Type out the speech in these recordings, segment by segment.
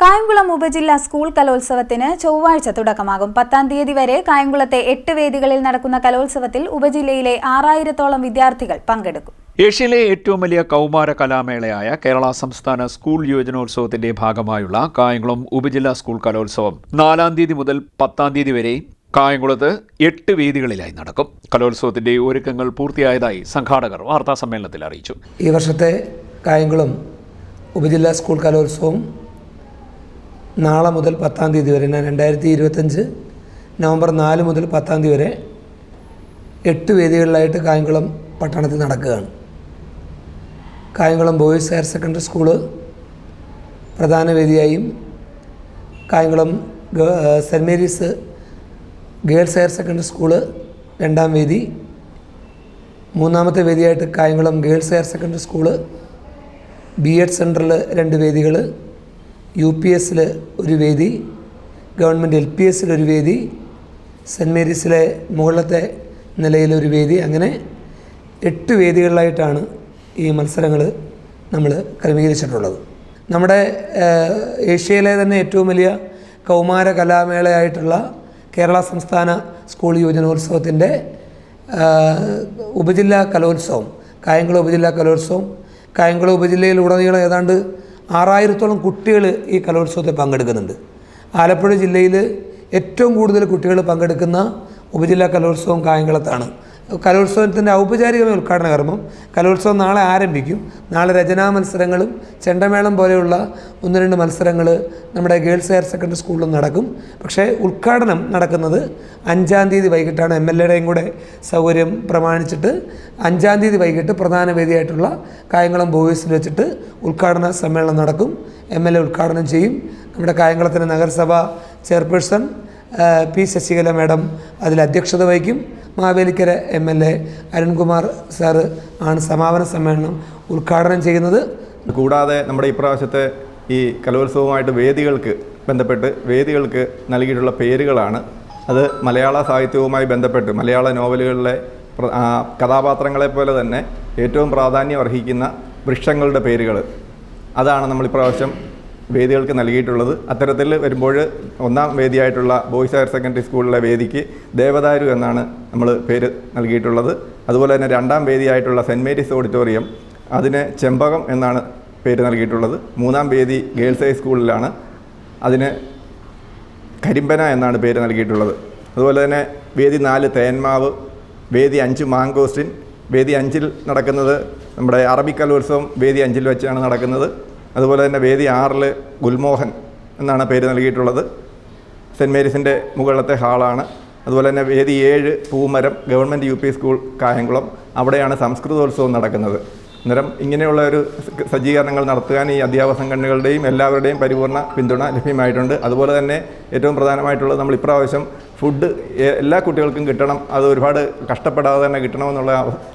കായംകുളം ഉപജില്ല സ്കൂൾ കലോത്സവത്തിന് ചൊവ്വാഴ്ച തുടക്കമാകും. പത്താം തീയതി വരെ കായംകുളത്തെ എട്ട് വേദികളിൽ നടക്കുന്ന കലോത്സവത്തിൽ ഉപജില്ലയിലെ ആറായിരത്തോളം വിദ്യാർത്ഥികൾ പങ്കെടുക്കും. ഏഷ്യയിലെ ഏറ്റവും വലിയ കൗമാര കലാമേളയായ കേരള സംസ്ഥാന സ്കൂൾ യുവജനോത്സവത്തിന്റെ ഭാഗമായുള്ള കായംകുളം ഉപജില്ല സ്കൂൾ കലോത്സവം നാലാം തീയതി മുതൽ പത്താം തീയതി വരെ കായംകുളത്ത് എട്ട് വേദികളിലായി നടക്കും. കലോത്സവത്തിന്റെ ഒരുക്കങ്ങൾ പൂർത്തിയായതായി സംഘാടകർ വാർത്താ സമ്മേളനത്തിൽ അറിയിച്ചു. ഈ വർഷത്തെ കായംകുളം ഉപജില്ലാ സ്കൂൾ കലോത്സവം നാളെ മുതൽ പത്താം തീയതി വരെ ഞാൻ രണ്ടായിരത്തി ഇരുപത്തഞ്ച് നവംബർ നാല് മുതൽ പത്താം തീയതി വരെ എട്ട് വേദികളിലായിട്ട് കായംകുളം പട്ടണത്തിൽ നടക്കുകയാണ്. Kayamkulam boys higher secondary school പ്രധാന വേദിയായും Kayamkulam saint Mary's girls higher secondary school രണ്ടാം വേദി. മൂന്നാമത്തെ വേദിയായിട്ട് Kayamkulam girls higher secondary school B Ed സെന്ററിൽ രണ്ട് വേദികൾ യു പി എസിൽ ഒരു വേദി ഗവൺമെന്റ് എൽ പി എസിൽ ഒരു വേദി സെന്റ് മേരീസിലെ മുകളിലത്തെ നിലയിലൊരു വേദി അങ്ങനെ എട്ട് വേദികളിലായിട്ടാണ് ഈ മത്സരങ്ങൾ നമ്മൾ ക്രമീകരിച്ചിട്ടുള്ളത്. നമ്മുടെ ഏഷ്യയിലെ തന്നെ ഏറ്റവും വലിയ കൗമാര കലാമേളയായിട്ടുള്ള കേരള സംസ്ഥാന സ്കൂൾ യുവജനോത്സവത്തിന്റെ ഉപജില്ലാ കലോത്സവം കായംകുളം ഉപജില്ലാ കലോത്സവം കായംകുളം ഉപജില്ലയിലുടനീളം ഏതാണ്ട് ആറായിരത്തോളം കുട്ടികൾ ഈ കലോത്സവത്തിൽ പങ്കെടുക്കുന്നുണ്ട്. ആലപ്പുഴ ജില്ലയിൽ ഏറ്റവും കൂടുതൽ കുട്ടികൾ പങ്കെടുക്കുന്ന ഉപജില്ലാ കലോത്സവം കായംകുളത്താണ്. കലോത്സവത്തിന്റെ ഔപചാരികമായ ഉദ്ഘാടന കർമ്മം. കലോത്സവം നാളെ ആരംഭിക്കും. നാളെ രചനാ മത്സരങ്ങളും ചെണ്ടമേളം പോലെയുള്ള ഒന്ന് രണ്ട് മത്സരങ്ങൾ നമ്മുടെ ഗേൾസ് ഹയർ സെക്കൻഡറി സ്കൂളിലും നടക്കും. പക്ഷേ ഉദ്ഘാടനം നടക്കുന്നത് അഞ്ചാം തീയതി വൈകിട്ടാണ്. എം എൽ എയുടെയും കൂടെ സൗകര്യം പ്രമാണിച്ചിട്ട് അഞ്ചാം തീയതി വൈകിട്ട് പ്രധാന വേദിയായിട്ടുള്ള കായംകുളം ബോയ്സിൽ വെച്ചിട്ട് ഉദ്ഘാടന സമ്മേളനം നടക്കും. എം എൽ എ ഉദ്ഘാടനം ചെയ്യും. നമ്മുടെ കായംകുളത്തിന്റെ നഗരസഭ ചെയർപേഴ്സൺ പി ശശികല മാഡം അതിൽ അധ്യക്ഷത വഹിക്കും. Mavelikkara M L A Arunkumar sir ആണ് സമാപന സമ്മേളനം ഉദ്ഘാടനം ചെയ്യുന്നത്. കൂടാതെ നമ്മുടെ ഇപ്രാവശ്യത്തെ ഈ കലോത്സവവുമായിട്ട് വേദികൾക്ക് ബന്ധപ്പെട്ട് വേദികൾക്ക് നൽകിയിട്ടുള്ള പേരുകളാണ്. അത് മലയാള സാഹിത്യവുമായി ബന്ധപ്പെട്ട് മലയാള നോവലുകളിലെ കഥാപാത്രങ്ങളെ പോലെ തന്നെ ഏറ്റവും പ്രാധാന്യം അർഹിക്കുന്ന വൃക്ഷങ്ങളുടെ പേരുകൾ അതാണ് നമ്മൾ ഇപ്രാവശ്യം വേദികൾക്ക് നൽകിയിട്ടുള്ളത്. അത്തരത്തിൽ വരുമ്പോൾ ഒന്നാം വേദിയായിട്ടുള്ള ബോയ്സ് ഹയർ സെക്കൻഡറി സ്കൂളിലെ വേദിക്ക് ദേവദാരു എന്നാണ് നമ്മൾ പേര് നൽകിയിട്ടുള്ളത്. അതുപോലെ തന്നെ രണ്ടാം വേദിയായിട്ടുള്ള സെന്റ് മേരീസ് ഓഡിറ്റോറിയം അതിന് ചെമ്പകം എന്നാണ് പേര് നൽകിയിട്ടുള്ളത്. മൂന്നാം വേദി ഗേൾസ് ഹൈ സ്കൂളിലാണ്. അതിന് കരിമ്പന എന്നാണ് പേര് നൽകിയിട്ടുള്ളത്. അതുപോലെ തന്നെ വേദി നാല് തേന്മാവ് വേദി അഞ്ച് മാങ്കോസ്റ്റിൻ വേദി അഞ്ചിൽ നടക്കുന്നത് നമ്മുടെ അറബിക്കലോത്സവം വേദി അഞ്ചിൽ വെച്ചാണ് നടക്കുന്നത്. അതുപോലെ തന്നെ വേദി ആറിൽ ഗുൽമോഹൻ എന്നാണ് പേര് നൽകിയിട്ടുള്ളത്. സെന്റ് മേരീസിന്റെ മുകളിലത്തെ ഹാളാണ്. അതുപോലെ തന്നെ വേദി ഏഴ് Poomaram government U P school Kayamkulam അവിടെയാണ് സംസ്കൃതോത്സവം നടക്കുന്നത്. അന്നേരം ഇങ്ങനെയുള്ള ഒരു സജ്ജീകരണങ്ങൾ നടത്തുവാൻ ഈ അധ്യാപക സംഘടനകളുടെയും എല്ലാവരുടെയും പരിപൂർണ പിന്തുണ ലഭ്യമായിട്ടുണ്ട്. അതുപോലെ തന്നെ ഏറ്റവും പ്രധാനമായിട്ടുള്ളത് നമ്മൾ ഇപ്രാവശ്യം ഫുഡ് എല്ലാ കുട്ടികൾക്കും കിട്ടണം. അത് ഒരുപാട് കഷ്ടപ്പെടാതെ തന്നെ കിട്ടണമെന്നുള്ള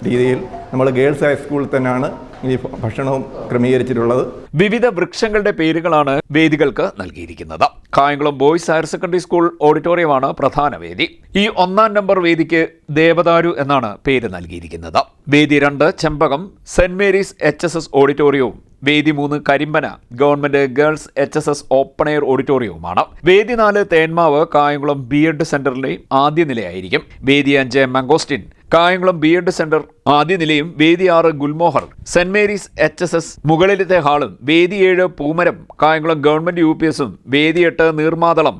രീതിയിൽ നമ്മൾ ഗേൾസ് ഹൈസ്കൂളിൽ തന്നെയാണ് ഈ ഭക്ഷണവും ക്രമീകരിച്ചിട്ടുള്ളത്. വിവിധ വൃക്ഷങ്ങളുടെ പേരുകളാണ് വേദികൾക്ക് നൽകിയിരിക്കുന്നത്. Kayamkulam boys higher secondary school ഓഡിറ്റോറിയമാണ് പ്രധാന വേദി. ഈ ഒന്നാം നമ്പർ വേദിക്ക് ദേവദാരു എന്നാണ് പേര് നൽകിയിരിക്കുന്നത്. വേദി രണ്ട് ചെമ്പകം saint Mary's H S S ഓഡിറ്റോറിയവും വേദി മൂന്ന് കരിമ്പന government girls H S S open air ഓഡിറ്റോറിയവുമാണ്. വേദി നാല് തേന്മാവ് കായംകുളം ബി എഡ് സെന്ററിലെ ആദ്യ നിലയായിരിക്കും. വേദി അഞ്ച് mangosteen Kayamkulam B Ed centre ആദ്യ നിലയും വേദി ആറ് Gulmohar Saint Mary's H S S മുകളിലത്തെ ഹാളും വേദി ഏഴ് Poomaram Kayamkulam government U P എസും വേദി എട്ട് നീർമാതളം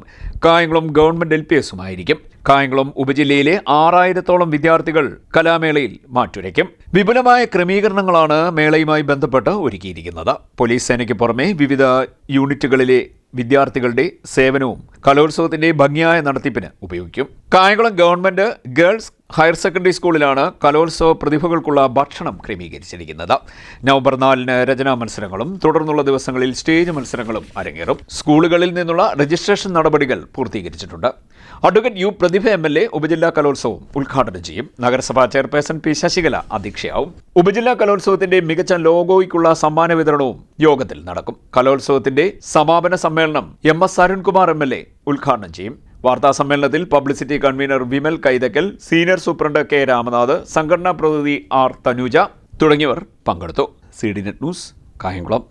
കായംകുളം ഗവൺമെന്റ് എൽ പി എസുമായിരിക്കും കായംകുളം ഉപജില്ലയിലെ ആറായിരത്തോളം വിദ്യാർത്ഥികൾ കലാമേളയിൽ മാറ്റുരയ്ക്കും. വിപുലമായ ക്രമീകരണങ്ങളാണ് മേളയുമായി ബന്ധപ്പെട്ട് ഒരുക്കിയിരിക്കുന്നത്. പോലീസ് സേനയ്ക്ക് പുറമെ വിവിധ യൂണിറ്റുകളിലെ വിദ്യാർത്ഥികളുടെ സേവനവും കലോത്സവത്തിന്റെ ഭംഗിയായ നടത്തിപ്പിന് ഉപയോഗിക്കും. Kayamkulam government girls higher secondary സ്കൂളിലാണ് കലോത്സവ പ്രതിഭകൾക്കുള്ള ഭക്ഷണം ക്രമീകരിച്ചിരിക്കുന്നത്. നവംബർ നാലിന് രചനാ മത്സരങ്ങളും തുടർന്നുള്ള ദിവസങ്ങളിൽ സ്റ്റേജ് മത്സരങ്ങളും അരങ്ങേറും. സ്കൂളുകളിൽ നിന്നുള്ള രജിസ്ട്രേഷൻ നടപടികൾ പൂർത്തീകരിച്ചിട്ടുണ്ട്. Advocate U Prathibha M L A ഉപജില്ലാ കലോത്സവം ഉദ്ഘാടനം ചെയ്യും. നഗരസഭാ ചെയർപേഴ്സൺ പി ശശികല അധ്യക്ഷയാവും. ഉപജില്ലാ കലോത്സവത്തിന്റെ മികച്ച ലോഗോയ്ക്കുള്ള സമ്മാന വിതരണവും യോഗത്തിൽ നടക്കും. കലോത്സവത്തിന്റെ സമാപന സമ്മേളനം M S Arunkumar M L A ഉദ്ഘാടനം ചെയ്യും. വാർത്താ സമ്മേളനത്തിൽ publicity convener Vimal Kaithakkal senior superintendent K Ramanath സംഘടനാ പ്രതിനിധി ആർ തനുജ തുടങ്ങിയവർ പങ്കെടുത്തു. C D net news Kayamkulam.